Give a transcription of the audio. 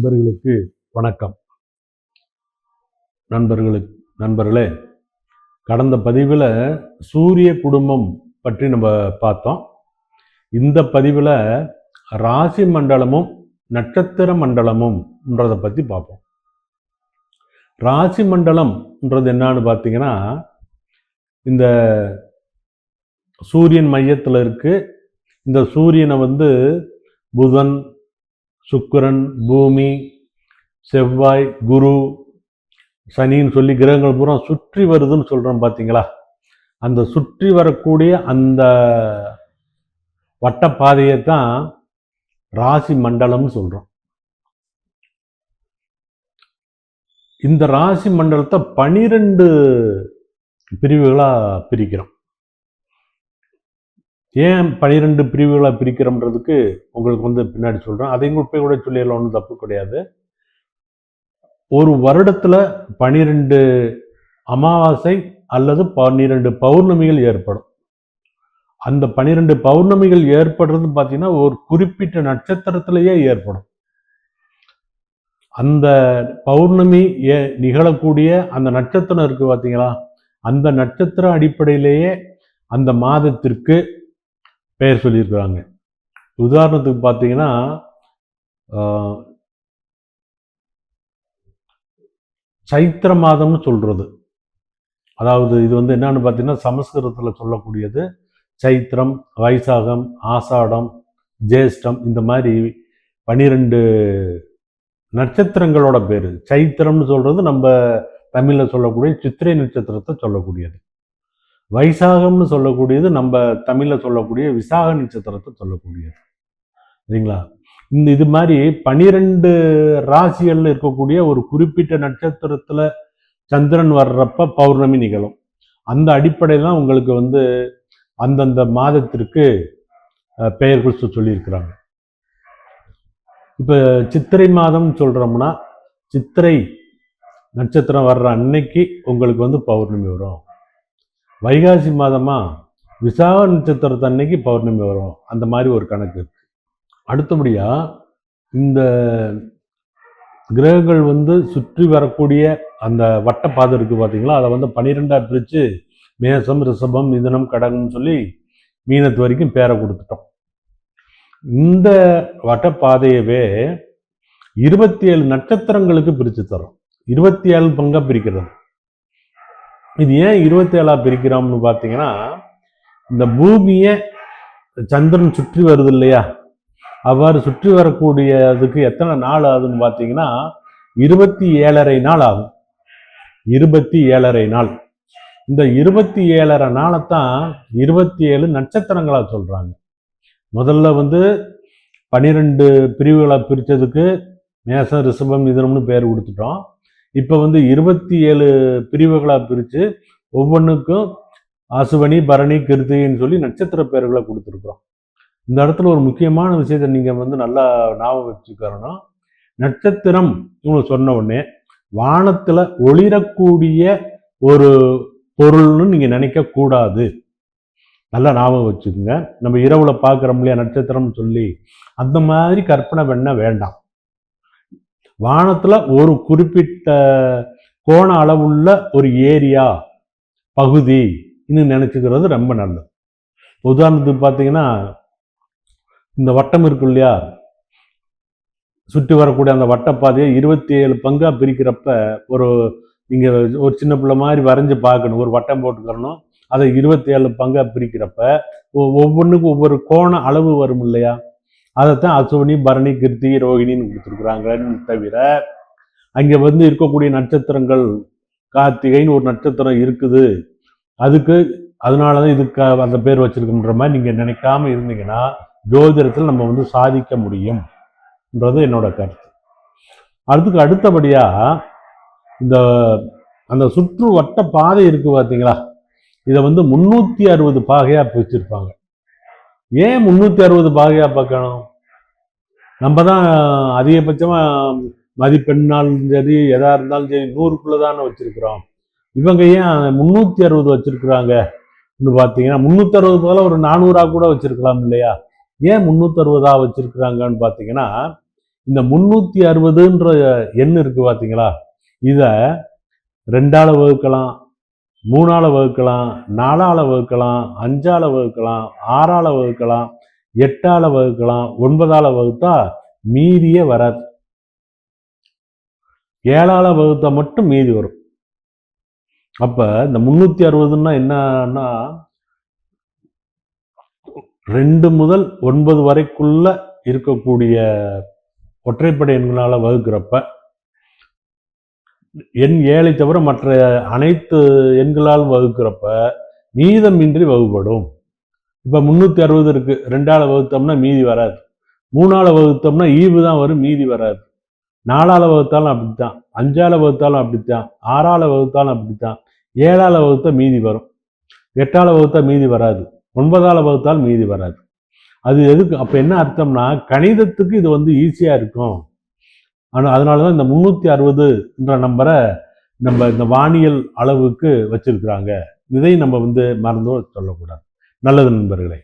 நண்பர்களுக்கு வணக்கம். நண்பர்களுக்கு நண்பர்களே கடந்த பதிவில் சூரிய குடும்பம் பற்றி நம்ம பார்த்தோம். இந்த பதிவில் ராசி மண்டலமும் நட்சத்திர மண்டலமும்ன்றதை பற்றி பார்ப்போம். ராசி மண்டலம்ன்றது என்னன்னு பார்த்தீங்கன்னா இந்த சூரியன் மையத்தில் இருக்கு. இந்த சூரியனை வந்து புதன் சுக்கிரன் பூமி செவ்வாய் குரு சனின்னு சொல்லி கிரகங்கள் பூரா சுற்றி வருதுன்னு சொல்கிறோம் பார்த்தீங்களா அந்த சுற்றி வரக்கூடிய அந்த வட்டப்பாதையை தான் ராசி மண்டலம்னு சொல்கிறோம் இந்த ராசி மண்டலத்தை பனிரெண்டு பிரிவுகளாக பிரிக்கிறோம். ஏன் பனிரெண்டு பிரிவுகளாக பிரிக்கிறோம்ன்றதுக்கு உங்களுக்கு வந்து பின்னாடி சொல்கிறேன் அதையும் கூட கூட சொல்லிடலாம் ஒன்றும் தப்பு கிடையாது. ஒரு வருடத்தில் பனிரெண்டு அமாவாசை அல்லது பன்னிரெண்டு பௌர்ணமிகள் ஏற்படும். அந்த பனிரெண்டு பௌர்ணமிகள் ஏற்படுறது பார்த்தீங்கன்னா ஒரு குறிப்பிட்ட நட்சத்திரத்திலேயே ஏற்படும். அந்த பௌர்ணமி ஏ நிகழக்கூடிய அந்த நட்சத்திரம் இருக்குது பார்த்தீங்களா அந்த நட்சத்திர அடிப்படையிலேயே அந்த மாதத்திற்கு பெயர் சொல்லியிருக்கிறாங்க. உதாரணத்துக்கு பார்த்தீங்கன்னா சைத்திர மாதம்னு சொல்கிறது அதாவது இது வந்து என்னன்னு பார்த்தீங்கன்னா சமஸ்கிருதத்தில் சொல்லக்கூடியது சைத்திரம் வைசாகம் ஆசாடம் ஜேஷ்டம் இந்த மாதிரி பனிரெண்டு நட்சத்திரங்களோட பேர். சைத்திரம்னு சொல்கிறது நம்ம தமிழில் சொல்லக்கூடிய சித்திரை நட்சத்திரத்தை சொல்லக்கூடியது. வைசாகம்னு சொல்லக்கூடியது நம்ம தமிழில் சொல்லக்கூடிய விசாக நட்சத்திரத்தை சொல்லக்கூடியது. சரிங்களா? இந்த இது மாதிரி பனிரெண்டு ராசிகளில் இருக்கக்கூடிய ஒரு குறிப்பிட்ட நட்சத்திரத்தில் சந்திரன் வர்றப்ப பௌர்ணமி நிகழும். அந்த அடிப்படையில் தான் உங்களுக்கு வந்து அந்தந்த மாதத்திற்கு பெயர் குறித்து சொல்லியிருக்கிறாங்க. இப்போ சித்திரை மாதம் சொல்கிறோம்னா சித்திரை நட்சத்திரம் வர்ற அன்னைக்கு உங்களுக்கு வந்து பௌர்ணமி வரும். வைகாசி மாதமாக விசாக நட்சத்திரத்து அன்னைக்கு பௌர்ணமி வரும். அந்த மாதிரி ஒரு கணக்கு இருக்கு. அடுத்தபடியாக இந்த கிரகங்கள் வந்து சுற்றி வரக்கூடிய அந்த வட்டப்பாதை இருக்குது பார்த்தீங்களா அதை வந்து பன்னிரெண்டாக பிரித்து மேசம் ரிஷபம் மிதனம் கடகம்னு சொல்லி மீனத்து வரைக்கும் பேரை கொடுத்துட்டோம். இந்த வட்டப்பாதையவே இருபத்தி ஏழு நட்சத்திரங்களுக்கு பிரித்து தரும். இருபத்தி ஏழு பங்காக பிரிக்கிறது. இது ஏன் இருபத்தி பிரிக்கிறோம்னு பார்த்தீங்கன்னா இந்த பூமியை சந்திரன் சுற்றி வருது இல்லையா? அவ்வாறு சுற்றி வரக்கூடியதுக்கு எத்தனை நாள் ஆகுதுன்னு பார்த்தீங்கன்னா இருபத்தி ஏழரை நாள் ஆகும். இருபத்தி ஏழரை நாள். இந்த இருபத்தி ஏழரை நாளைத்தான் இருபத்தி ஏழு நட்சத்திரங்களாக சொல்கிறாங்க முதல்ல வந்து பனிரெண்டு பிரிவுகளை பிரித்ததுக்கு மேசம் ரிஷபம் மிதனம்னு பேர் கொடுத்துட்டோம். இப்போ வந்து இருபத்தி ஏழு பிரிவுகளாக பிரித்து ஒவ்வொன்றுக்கும் அசுவனி பரணி கிருத்தின்னு சொல்லி நட்சத்திர பெயர்களை கொடுத்துருக்குறோம். இந்த இடத்துல ஒரு முக்கியமான விஷயத்தை நீங்கள் வந்து நல்லா ஞாபகம் வச்சுக்கிறோன்னா நட்சத்திரம் இவங்க சொன்ன உடனே வானத்தில் ஒளிரக்கூடிய ஒரு பொருள்னு நீங்கள் நினைக்க கூடாது. நல்லா ஞாபகம் வச்சுக்கோங்க. நம்ம இரவில் பார்க்குறோம் இல்லையா நட்சத்திரம்னு சொல்லி அந்த மாதிரி கற்பனை பண்ண வேண்டாம். வானத்தில் ஒரு குறிப்பிட்ட கோண அளவுள்ள ஒரு ஏரியா பகுதி இன்னும் நினச்சிக்கிறது ரொம்ப நல்லது. உதாரணத்துக்கு பார்த்தீங்கன்னா இந்த வட்டம் இருக்கு இல்லையா? சுற்றி வரக்கூடிய அந்த வட்டப்பாதையை இருபத்தி ஏழு பங்காக பிரிக்கிறப்ப ஒரு இங்கே ஒரு சின்ன பிள்ளை மாதிரி வரைஞ்சி பார்க்கணும். ஒரு வட்டம் போட்டுக்கிறணும். அதை இருபத்தி ஏழு பங்காக பிரிக்கிறப்ப ஒவ்வொன்றுக்கும் ஒவ்வொரு கோண அளவு வரும் இல்லையா? அதைத்தான் அசுவனி பரணி கிருத்தி ரோகிணின்னு கொடுத்துருக்குறாங்கன்னு தவிர அங்கே வந்து இருக்கக்கூடிய நட்சத்திரங்கள் கார்த்திகைன்னு ஒரு நட்சத்திரம் இருக்குது. அதுக்கு அதனால தான் இதுக்கு அந்த பேர் வச்சிருக்குன்ற மாதிரி நீங்கள் நினைக்காம இருந்தீங்கன்னா ஜோதிடத்தில் நம்ம வந்து சாதிக்க முடியும்ன்றது என்னோட கருத்து. அதுக்கு அடுத்தபடியாக இந்த அந்த சுற்று வட்ட பாதை இருக்குது பார்த்தீங்களா இதை வந்து முந்நூற்றி அறுபது பாகையாக பிரிச்சிருப்பாங்க. ஏன் முந்நூற்றி அறுபது பாகையாக பார்க்கணும்? நம்ம தான் அதிகபட்சமாக மதிப்பெண்ணாலும் சரி எதா இருந்தாலும் சரி நூறுக்குள்ளே தானே வச்சுருக்குறோம். இவங்க ஏன் முந்நூற்றி அறுபது வச்சுருக்குறாங்கன்னு பார்த்தீங்கன்னா முந்நூற்றி அறுபது போல ஒரு நானூறா கூட வச்சிருக்கலாம் இல்லையா? ஏன் முந்நூற்றி அறுபதா வச்சுருக்குறாங்கன்னு பார்த்தீங்கன்னா இந்த முந்நூற்றி அறுபதுன்ற எண் இருக்குது பார்த்தீங்களா இதை ரெண்டால் வகுக்கலாம் மூணால் வகுக்கலாம் நாலால் வகுக்கலாம் அஞ்சால வகுக்கலாம் ஆறால வகுக்கலாம் எட்டால் வகுக்கலாம் ஒன்பதால் வகுத்தா மீதியே வராது. ஏழால வகுத்தா மட்டும் மீதி வரும். அப்போ இந்த முந்நூற்றி அறுபதுன்னா என்னன்னா ரெண்டு முதல் ஒன்பது வரைக்குள்ள இருக்கக்கூடிய ஒற்றைப்படை எண்களால் வகுக்கிறப்ப எண் ஏழை தவிர மற்ற அனைத்து எண்களால் வகுக்கிறப்ப மீதமின்றி வகுப்படும் இப்போ முந்நூற்றி அறுபது இருக்குது ரெண்டால வகுத்தோம்னா மீதி வராது. மூணால வகுத்தோம்னா ஈவு தான் வரும் மீதி வராது. நாலாவில் வகுத்தாலும் அப்படித்தான். அஞ்சால வகுத்தாலும் அப்படித்தான். ஆறால வகுத்தாலும் அப்படித்தான். ஏழாவில் வகுத்தா மீதி வரும். எட்டால் வகுத்தா மீதி வராது. ஒன்பதால் வகுத்தால் மீதி வராது. அது எதுக்கு? அப்போ என்ன அர்த்தம்னா கணிதத்துக்கு இது வந்து ஈஸியாக இருக்கும். ஆனால் அதனால தான் இந்த முந்நூற்றி அறுபதுன்ற நம்பரை நம்ம இந்த வானியல் அளவுக்கு வச்சிருக்கிறாங்க. இதை நம்ம வந்து மறந்து சொல்லக்கூடாது. நல்லது நண்பர்களே.